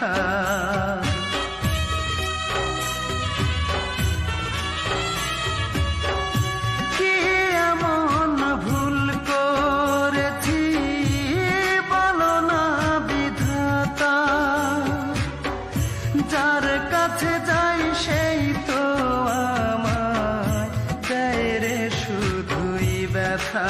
ব্যথা কি এমন ভুল করেছি বলো না বিধাতা? যার কাছে যাই সেই তো আমায়, দেয় রে শুধুই ব্যথা।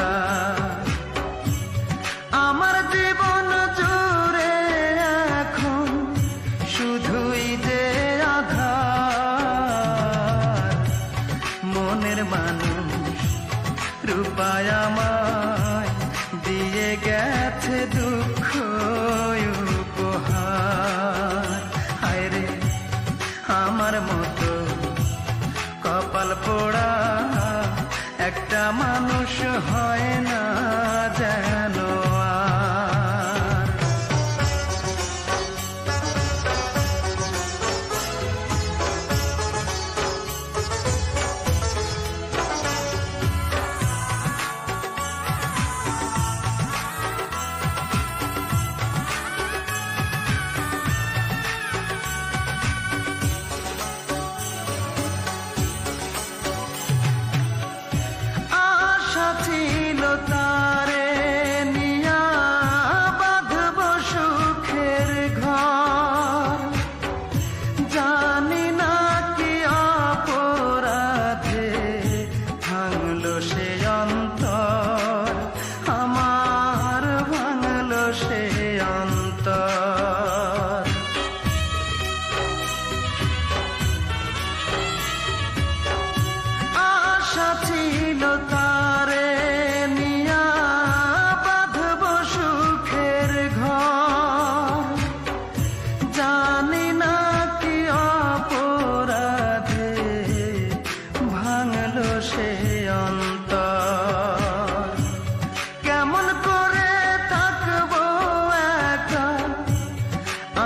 মানুষ রূপায় দিয়ে গেছে দুঃখ উপহার। হায় রে, আমার মতো কপাল পোড়া একটা মানুষ হয় না যেন অন্তর। কেমন করে থাকব একা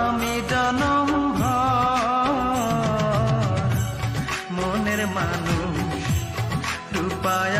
আমি জনম মনের মানুষ রূপায়